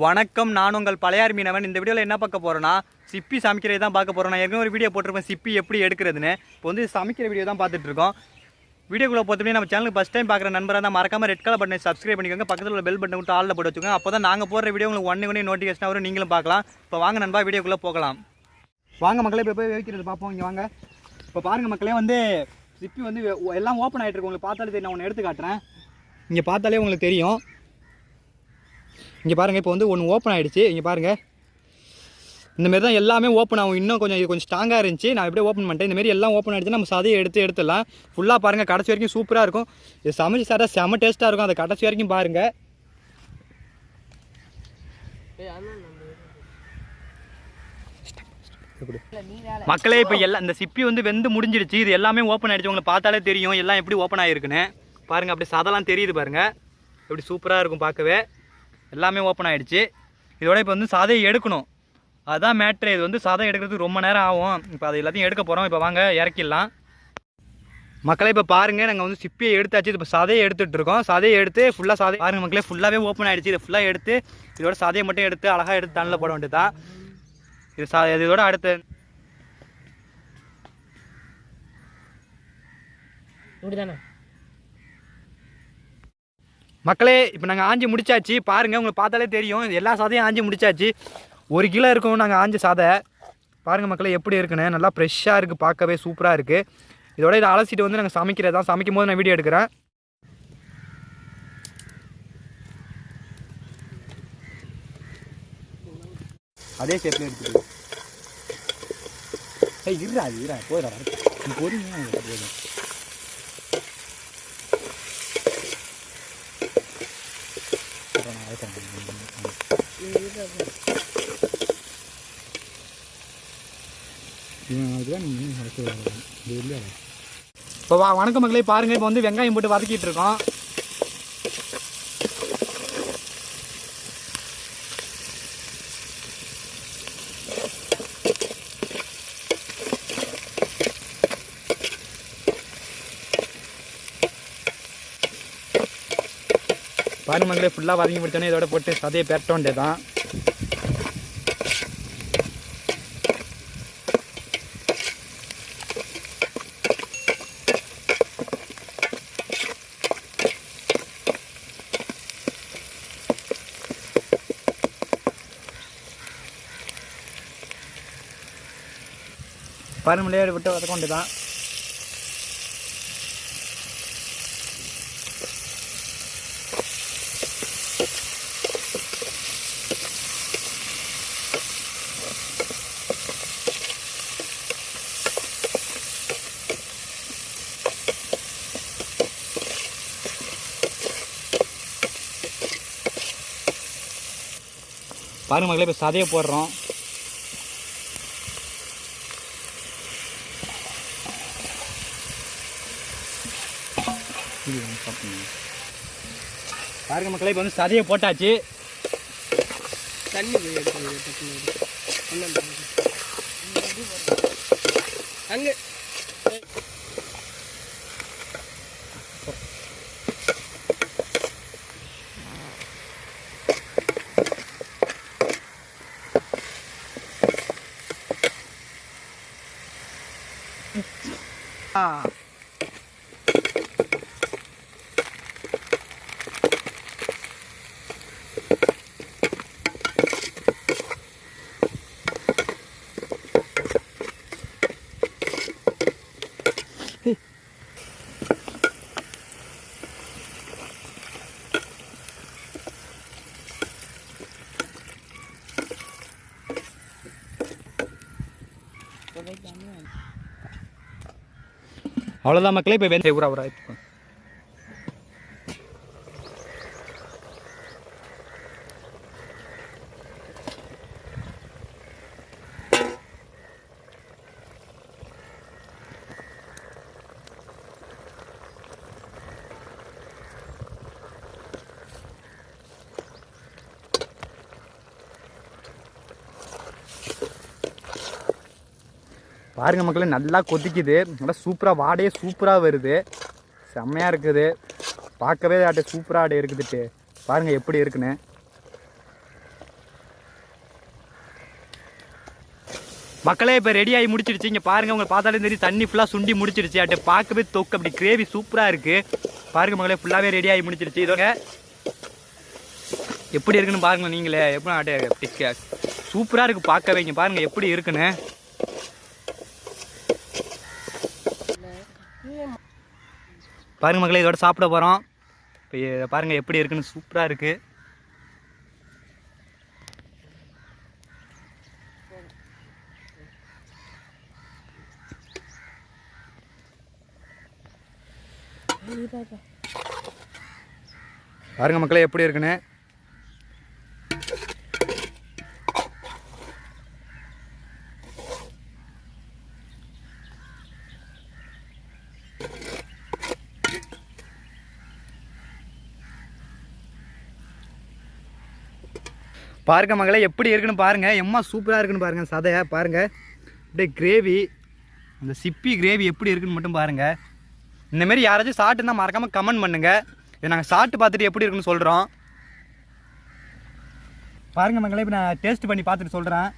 வணக்கம் நான் உங்கள் பழையார் மீனவன். இந்த வீடியோவில் என்ன பார்க்க போகிறோன்னா சிப்பி சமைக்கிறது தான் பார்க்க போகிறோம் நான் ஏற்கனவே ஒரு வீடியோ போட்டிருப்பேன் சிப்பி எப்படி எடுக்கிறதுன்னு. இப்போ வந்து சமைக்கிற வீடியோ தான் பார்த்துட்டு இருக்கோம். வீடியோக்குள்ளே பொறுத்தவரை நம்ம சேனலுக்கு ஃபஸ்ட் டைம் பார்க்குற நண்பராக தான் மறக்காமல் ரெட் கலர் பட்டனை சப்ஸ்கிரைப் பண்ணிக்கோங்க. பக்கத்தில் உள்ள பெல் பட்டன் விட்டு ஆளில் போட்டு வச்சுக்கோங்க. அப்போ தான் நாங்கள் போடுற வீடியோ உங்களுக்கு ஒன்று ஒன்று நோட்டிஃபிகேஷன் வரும். நீங்களும் பார்க்கலாம். இப்போ வாங்க நண்பா வீடியோக்குள்ளே போகலாம். வாங்க மக்களே இப்போ போய் வைக்கிறது பார்ப்போம். இங்கே வாங்க. இப்போ பாருங்கள் மக்களே வந்து சிப்பி வந்து எல்லாம் ஓப்பன் ஆகிட்டு இருக்கு. உங்களுக்கு பார்த்தாலே தெரியும். நான் ஒன்று எடுத்து காட்டுறேன். இங்கே பார்த்தாலே உங்களுக்கு தெரியும். இங்கே பாருங்கள் இப்போ வந்து ஒன்று ஓப்பன் ஆகிடுச்சு இங்கே பாருங்கள் இந்தமாரி தான் எல்லாமே ஓப்பன் ஆகும். இன்னும் கொஞ்சம் இது கொஞ்சம் ஸ்ட்ராங்காக இருந்துச்சு. நான் இப்படியே ஓப்பன் பண்ணிட்டேன். இந்தமாரி எல்லாம் ஓப்பன் ஆகிடுச்சு நம்ம சதையை எடுத்து எடுத்துடலாம். ஃபுல்லாக பாருங்கள் கடைசி வரைக்கும் சூப்பராக இருக்கும். இது சமைச்சு சாப்பிட்டா செம டேஸ்ட்டாக இருக்கும். அதை கடைசி வரைக்கும் பாருங்கள் மக்களே இப்போ எல்லாம் இந்த சிப்பி வந்து வெந்து முடிஞ்சிடுச்சு. இது எல்லாமே ஓப்பன் ஆகிடுச்சு உங்களை பார்த்தாலே தெரியும். எல்லாம் எப்படி ஓப்பன் ஆகிருக்குன்னு பாருங்கள் அப்படி சதெல்லாம் தெரியுது பாருங்கள் எப்படி சூப்பராக இருக்கும் பார்க்கவே. எல்லாமே ஓப்பன் ஆகிடுச்சு இதோட இப்போ வந்து சாதையை எடுக்கணும். அதுதான் மேட்ரு இது வந்து சாதம் எடுக்கிறதுக்கு ரொம்ப நேரம் ஆகும். இப்போ அது எல்லாத்தையும் எடுக்க போகிறோம் இப்போ வாங்க இறக்கிடலாம். மக்களே இப்போ பாருங்கள் நாங்கள் வந்து சிப்பியை எடுத்தாச்சு. இப்போ சதையை எடுத்துகிட்டு இருக்கோம். சதையை எடுத்து ஃபுல்லாக சதை பாருங்கள் மக்களே ஃபுல்லாகவே ஓப்பன் ஆகிடுச்சு இதை ஃபுல்லாக எடுத்து இதோட சதையை மட்டும் எடுத்து அழகாக எடுத்து தண்ணில் போட வேண்டியதான் இது சா இதோட அடுத்து. இப்படிதானே? மக்களே இப்போ நாங்கள் ஆஞ்சி முடிச்சாச்சு. பாருங்கள் உங்களுக்கு பார்த்தாலே தெரியும். இது எல்லா சாதையும் ஆஞ்சி முடிச்சாச்சு. ஒரு கிலோ இருக்கும் நாங்கள் ஆஞ்ச சாதை. பாருங்கள் மக்களே எப்படி இருக்குன்னு. நல்லா ஃப்ரெஷ்ஷாக இருக்குது பார்க்கவே சூப்பராக இருக்குது இதோட இதை அலசிட்டு வந்து நாங்கள் சமைக்கிறது? தான் சமைக்கும் போது நான் வீடியோ எடுக்கிறேன். அதே ஷேப்பில் எடுத்துட்டு ஏய் இருடா அது இருடா போயிடா பொறுமையாக இப்போ வா வணக்கம் மக்களே பாருங்க இப்போ வந்து வெங்காயம் போட்டு வதக்கிட்டு இருக்கோம். பாருங்க மக்களே ஃபுல்லாக வதங்கி முடித்தோன்னே இதோட போட்டு சதையை பெரட்ட வேண்டியதான் பாருங்க விளையாடு விட்டு வதக்க வேண்டியதான் பாருங்க மக்களே இப்போ சதையை போடுறோம். பாருங்க மக்களே இப்போ வந்து சதையை போட்டாச்சு. தண்ணி. அங்க. ஆ. அவ்வளோதான் மக்களே இப்போ வெந்த ஊரா ஊரா இப்போ. பாருங்கள் மக்களே நல்லா கொதிக்குது. நல்லா சூப்பராக வாடையே சூப்பராக வருது. செம்மையாக இருக்குது. பார்க்கவே ஆட்டை சூப்பராக ஆடை இருக்குதுட்டு. பாருங்கள் எப்படி இருக்குன்னு. மக்களே இப்போ ரெடி ஆகி முடிச்சிருச்சு. இங்கே பாருங்கள் உங்களை பார்த்தாலே தெரியும் தண்ணி ஃபுல்லாக சுண்டி முடிச்சிருச்சு. அட்டு பார்க்கவே தொக்கு அப்படி கிரேவி சூப்பராக இருக்குது பாருங்கள் மக்களே ஃபுல்லாகவே ரெடி ஆகி முடிச்சிருச்சு. இதோங்க எப்படி இருக்குன்னு பாருங்கள் நீங்களே. எப்படி ஆட்டை சூப்பராக இருக்குது பார்க்கவே இங்கே. பாருங்கள் எப்படி இருக்குன்னு. பாருங்க மக்களே இதோட சாப்பிட போகிறோம் இப்போ பாருங்கள் எப்படி இருக்குன்னு சூப்பராக இருக்குது பாருங்க மக்களே எப்படி இருக்குன்னு. பாருங்க மகளே எப்படி இருக்குன்னு பாருங்க. எம்மா சூப்பராக இருக்குன்னு பாருங்க சதையை பாருங்க. அப்படியே கிரேவி அந்த சிப்பி கிரேவி எப்படி இருக்குன்னு மட்டும் பாருங்க. இந்தமாரி யாராச்சும் யாராச்சும் சாப்பிட்டுனா மறக்காம கமெண்ட் பண்ணுங்க. இதை நாங்கள் சாப்பிட்டு பார்த்துட்டு எப்படி இருக்குன்னு சொல்கிறோம் பாருங்க மங்களே இப்போ நான் டேஸ்ட் பண்ணி பார்த்துட்டு சொல்கிறேன்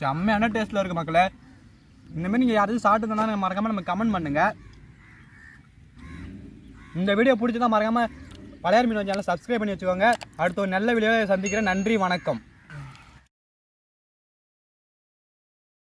செம்மையான டேஸ்ட்டில் இருக்குது மக்களே. இந்தமாரி நீங்கள் யாராவது சாப்பிட்டுருந்தா மறக்காமல் நம்ம கமெண்ட் பண்ணுங்கள் இந்த வீடியோ பிடிச்சதான் மறக்காமல் பழையார் மீன் சேனலை சப்ஸ்கிரைப் பண்ணி வச்சுக்கோங்க. அடுத்த ஒரு நல்ல வீடியோவை சந்திக்கிறேன். நன்றி வணக்கம்.